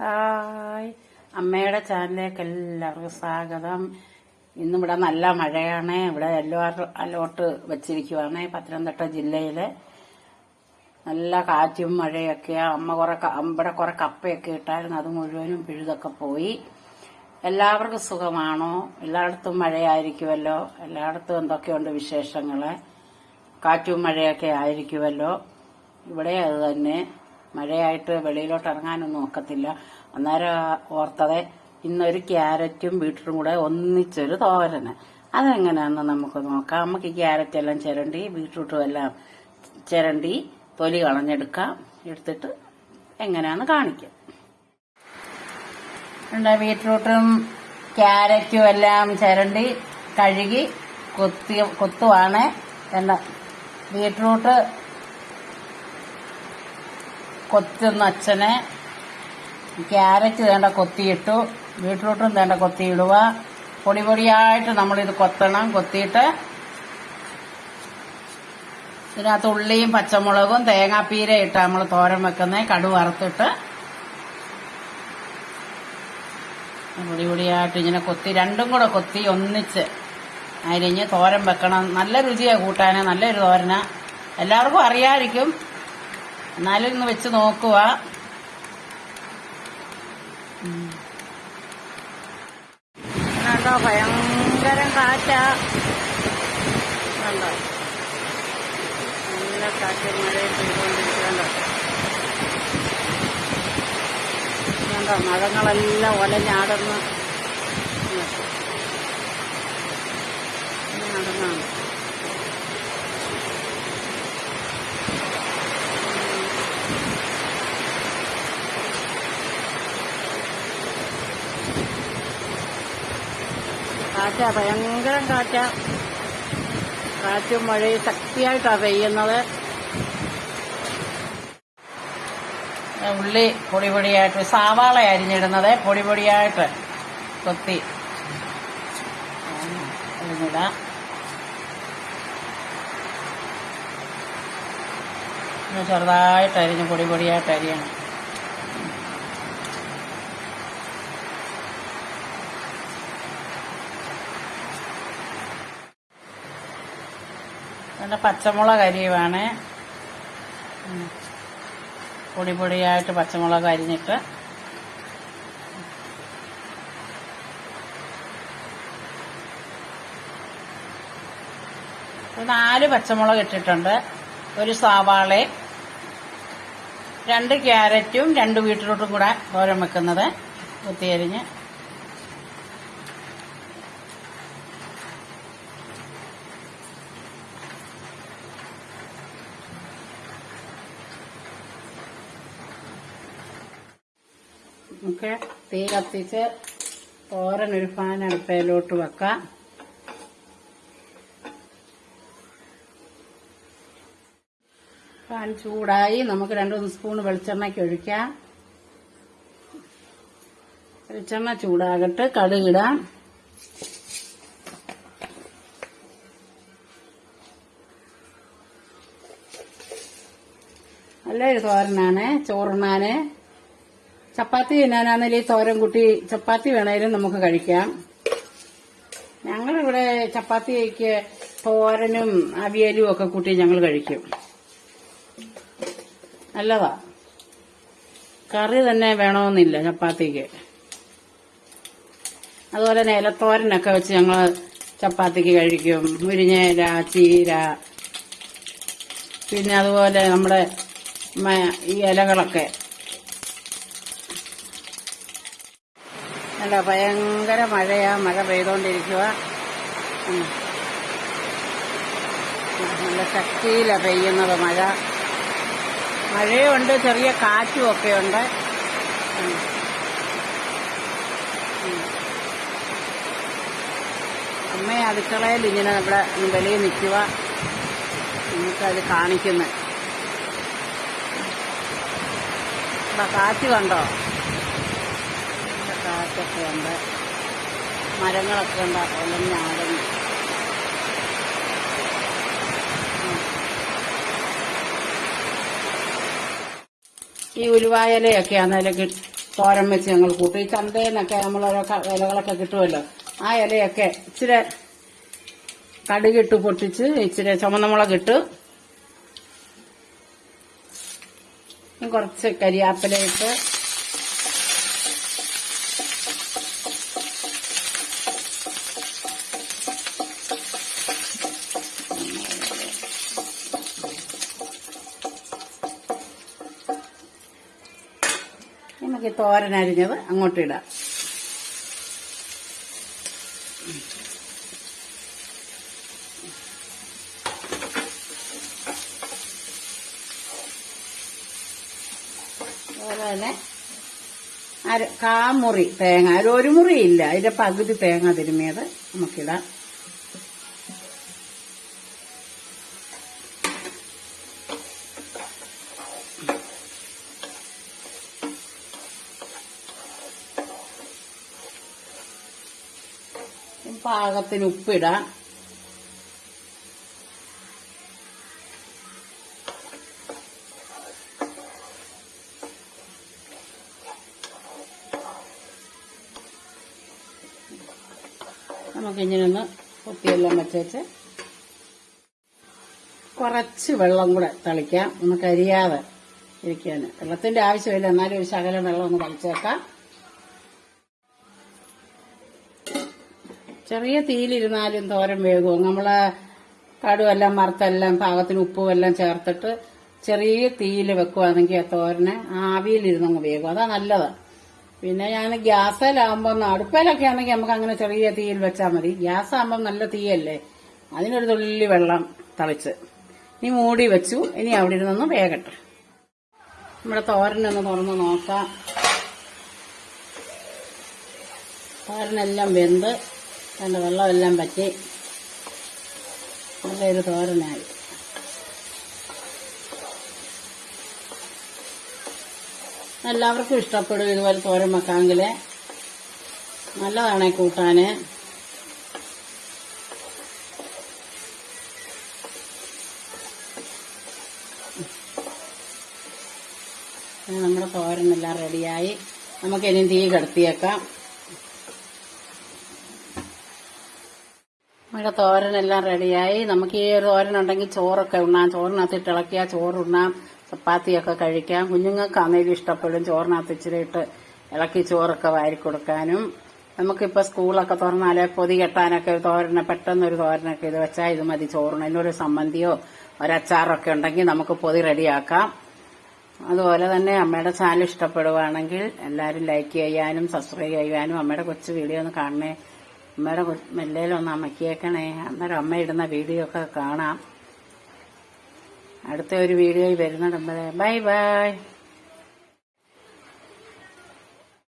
Hi. അമ്മയുടെ ചാനലിലേക്ക് എല്ലാവർക്കും സ്വാഗതം. ഇന്നിവിടെ നല്ല മഴയാണ്. ഇവിടെ യെല്ലോ അലോട്ട് വെച്ചിരിക്കുവാണ്. പത്തനംതിട്ട ജില്ലയിലെ. നല്ല കാറ്റും മഴയൊക്കെയാണ് അമ്മ കുറെ അമ്മയുടെ കുറെ കപ്പയൊക്കെ ഇട്ടായിരുന്നു. അത് മുഴുവനും പിഴുതൊക്കെ പോയി. എല്ലാവർക്കും സുഖമാണോ? എല്ലായിടത്തും മഴയായിരിക്കുമല്ലോ എല്ലായിടത്തും എന്തൊക്കെയുണ്ട് വിശേഷങ്ങൾ കാറ്റും മഴയൊക്കെ ആയിരിക്കുമല്ലോ ഇവിടെ അത് തന്നെ. മഴയായിട്ട് വെളിയിലോട്ട് ഇറങ്ങാനൊന്നും ഒക്കത്തില്ല. അന്നേരം ഓർത്തത് ഇന്നൊരു ക്യാരറ്റും ബീട്രൂട്ടും കൂടെ ഒന്നിച്ചൊരു തോരന്. അതെങ്ങനെയാണെന്ന് നമുക്ക് നോക്കാം. നമുക്ക് ഈ ക്യാരറ്റ് എല്ലാം ചിരണ്ടി ബീട്രൂട്ടും എല്ലാം ചിരണ്ടി തൊലി കളഞ്ഞെടുക്കാം. എടുത്തിട്ട് എങ്ങനെയാന്ന് കാണിക്കാം. ഉണ്ട് ബീട്രൂട്ടും ക്യാരറ്റും എല്ലാം ചിരണ്ടി കഴുകി കൊത്തി കൊത്തുവാണ്. വേണ്ട ബീട്രൂട്ട് കൊത്തുന്ന അച്ഛനെ ക്യാരറ്റ് വേണ്ട കൊത്തിയിട്ടു ബീട്രൂട്ടും വേണ്ട കൊത്തിയിടുക. പൊടി പൊടിയായിട്ട് നമ്മളിത് കൊത്തണം. കൊത്തിയിട്ട് ഇതിനകത്ത് ഉള്ളിയും പച്ചമുളകും തേങ്ങാപ്പീര ഇട്ട് നമ്മൾ തോരൻ വെക്കുന്നത് കടു വറുത്തിട്ട് പൊടി പൊടിയായിട്ട് ഇങ്ങനെ കൊത്തി രണ്ടും കൂടെ കൊത്തി ഒന്നിച്ച് അരിഞ്ഞ് തോരൻ വെക്കണം. നല്ല രുചിയാണ് കൂട്ടാന് നല്ലൊരു തോരന. എല്ലാവർക്കും അറിയാമായിരിക്കും എന്നാലും ഇന്ന് വെച്ച് നോക്കുക കണ്ടോ ഭയങ്കര കാറ്റാ. കണ്ടോ? നല്ല കണ്ടോ ഒലഞ്ഞാടുന്നു. നടന്നാണ്. കാറ്റാ ഭയങ്കര കാറ്റ. കാറ്റും മഴയും ശക്തിയായിട്ടാ പെയ്യുന്നത്. ഉള്ളി പൊടി പൊടിയായിട്ട് സാവാള അരിഞ്ഞിടുന്നത് പൊടി പൊടിയായിട്ട് കൊത്തി അരിഞ്ഞിടാം. ചെറുതായിട്ട് അരിഞ്ഞ് പൊടി പൊടിയായിട്ട് അരിയണം. പിന്നെ പച്ചമുളക് അരിയുവാണ്. പൊടി പൊടിയായിട്ട് പച്ചമുളക് അരിഞ്ഞിട്ട്. നാല് പച്ചമുളക് ഇട്ടിട്ടുണ്ട്. ഒരു സവാളയും രണ്ട് ക്യാരറ്റും രണ്ട് ബീട്രൂട്ടും കൂടെ തോരൻ വെക്കുന്നത്. കുത്തിയരിഞ്ഞ്. നമുക്ക് തീ കത്തിച്ച് തോരൻ ഒരു ഫാൻ അടുപ്പയിലോട്ട് വെക്കാം. ഫാൻ ചൂടായി നമുക്ക് രണ്ടു മൂന്ന് സ്പൂൺ വെളിച്ചെണ്ണയ്ക്ക് ഒഴിക്കാം. വെളിച്ചെണ്ണ ചൂടാകട്ട് കടുകിടാം. നല്ലൊരു തോരനാണ് ചോറുണ്ണാന്. ചപ്പാത്തി തിന്നാനാണെങ്കിൽ ഈ തോരൻ കുട്ടി ചപ്പാത്തി വേണേലും നമുക്ക് കഴിക്കാം. ഞങ്ങളിവിടെ ചപ്പാത്തിക്ക് തോരനും അവിയലും ഒക്കെ കൂട്ടി ഞങ്ങൾ കഴിക്കും. നല്ലതാ. കറി തന്നെ വേണമെന്നില്ല ചപ്പാത്തിക്ക്. അതുപോലെ തന്നെ ഇലത്തോരനൊക്കെ വെച്ച് ഞങ്ങൾ ചപ്പാത്തിക്ക് കഴിക്കും. മുരിങ്ങയില ചീര പിന്നെ അതുപോലെ നമ്മുടെ ഈ ഇലകളൊക്കെ. അല്ല ഭയങ്കര മഴയാ. മഴ പെയ്തോണ്ടിരിക്കുക. നല്ല ശക്തിയിലാ പെയ്യുന്നത് മഴ. മഴയുണ്ട് ചെറിയ കാറ്റും ഒക്കെ ഉണ്ട്. ഉം. ഉം. അമ്മ അടുക്കളയിൽ ഇങ്ങനെ ഇവിടെ വെളിയിൽ നിൽക്കുക നമുക്കത് കാണിക്കുന്നത് കാറ്റ് കണ്ടോ? കാറ്റൊക്കെ ഉണ്ട്. മരങ്ങളൊക്കെ ഉണ്ട് അതുപോലെ ഒലഞ്ഞാടുന്നു ഈ ഉലുവായലയൊക്കെ ആണെങ്കിലും തോരൻ വെച്ച് ഞങ്ങൾ കൂട്ടും. ഈ ചന്തയിൽ നിന്നൊക്കെ നമ്മൾ ഓരോ ഇലകളൊക്കെ കിട്ടുമല്ലോ ആ ഇലയൊക്കെ ഇച്ചിരി കടുകിട്ട് പൊട്ടിച്ച് ഇച്ചിരി ചുമന്ന മുളകിട്ട് കുറച്ച് കരിയാപ്പിലയിട്ട് നമുക്ക് ഈ തോരൻ അരിഞ്ഞത് അങ്ങോട്ട് ഇടാം. അതുപോലെ കാമുറി തേങ്ങ. അതിൽ ഒരു മുറി ഇല്ല. അതിന്റെ പകുതി തേങ്ങ തിരുമിയത് നമുക്കിടാം. പാകത്തിന് ഉപ്പിടാം. നമുക്കിങ്ങനെ ഒന്ന് കുത്തിയെല്ലാം വെച്ചേച്ച് കുറച്ച് വെള്ളം കൂടെ തളിക്കാം. ഒന്ന് കരിയാതെ ഇരിക്കാൻ വെള്ളത്തിന്റെ ആവശ്യമില്ല. എന്നാലും ഒരു ശകലം വെള്ളം ഒന്ന് തളിച്ചേക്കാം. ചെറിയ തീയിലിരുന്നാലും തോരൻ വേകും നമ്മൾ കടുവെല്ലാം മറുത്തെല്ലാം പാകത്തിന് ഉപ്പും എല്ലാം ചേർത്തിട്ട് ചെറിയ തീയിൽ വെക്കുവാണെങ്കിൽ ആ തോരനെ ആവിയിലിരുന്നങ്ങ് വേകും അതാ നല്ലത്. പിന്നെ ഞാൻ ഗ്യാസിലാകുമ്പോൾ അടുപ്പയിലൊക്കെ ആണെങ്കിൽ നമുക്ക് അങ്ങനെ ചെറിയ തീയിൽ വെച്ചാൽ മതി. ഗ്യാസ് ആകുമ്പോൾ നല്ല തീയല്ലേ? അതിനൊരു തുള്ളി വെള്ളം തളിച്ച്. ഇനി മൂടി വെച്ചു. ഇനി അവിടെ ഇരുന്നൊന്ന് വേകട്ടെ. നമ്മുടെ തോരനൊന്ന് തുറന്ന് നോക്കാം. തോരനെല്ലാം വെന്ത് അതിന്റെ വെള്ളമെല്ലാം പറ്റി നല്ലൊരു തോരനായി. എല്ലാവർക്കും ഇഷ്ടപ്പെടും ഇതുപോലെ തോരൻ വെക്കാമെങ്കിൽ നല്ലതാണ് കൂട്ടാൻ നമ്മുടെ തോരനെല്ലാം റെഡിയായി നമുക്കിനി തീ കടത്തിയേക്കാം. നമ്മുടെ തോരനെല്ലാം റെഡിയായി. നമുക്ക് ഈ ഒരു തോരൻ ഉണ്ടെങ്കിൽ ചോറൊക്കെ ഉണ്ണാം. ചോറിനകത്ത് ഇളക്കിയാൽ ചോറുണ്ണാം ചപ്പാത്തിയൊക്കെ കഴിക്കാം. കുഞ്ഞുങ്ങൾക്കാണെങ്കിലും ഇഷ്ടപ്പെടും ചോറിനകത്ത് ഇച്ചിരി ഇട്ട് ഇളക്കി ചോറൊക്കെ വാരി കൊടുക്കാനും. നമുക്കിപ്പോൾ സ്കൂളൊക്കെ തുറന്നാലേ പൊതി കെട്ടാനൊക്കെ ഒരു തോരനെ പെട്ടെന്നൊരു തോരനൊക്കെ ഇത് വെച്ചാൽ ഇത് മതി ചോറിന്. അതിനൊരു സമ്മന്തിയോ ഒരച്ചാറൊക്കെ ഉണ്ടെങ്കിൽ നമുക്ക് പൊതി റെഡിയാക്കാം. അതുപോലെ തന്നെ അമ്മയുടെ ചാനൽ ഇഷ്ടപ്പെടുവാണെങ്കിൽ എല്ലാവരും ലൈക്ക് ചെയ്യാനും സബ്സ്ക്രൈബ് ചെയ്യാനും അമ്മയുടെ കൊച്ചു വീഡിയോ ഒന്ന് കാണണേ. അമ്മയുടെ മെല്ലയിലൊന്ന് അമ്മക്കിയേക്കണേ. അന്നേരം അമ്മ ഇടുന്ന വീഡിയോ ഒക്കെ കാണാം. അടുത്ത ഒരു വീഡിയോയിൽ വരുന്നിടമ്പഴേ ബൈ ബൈ.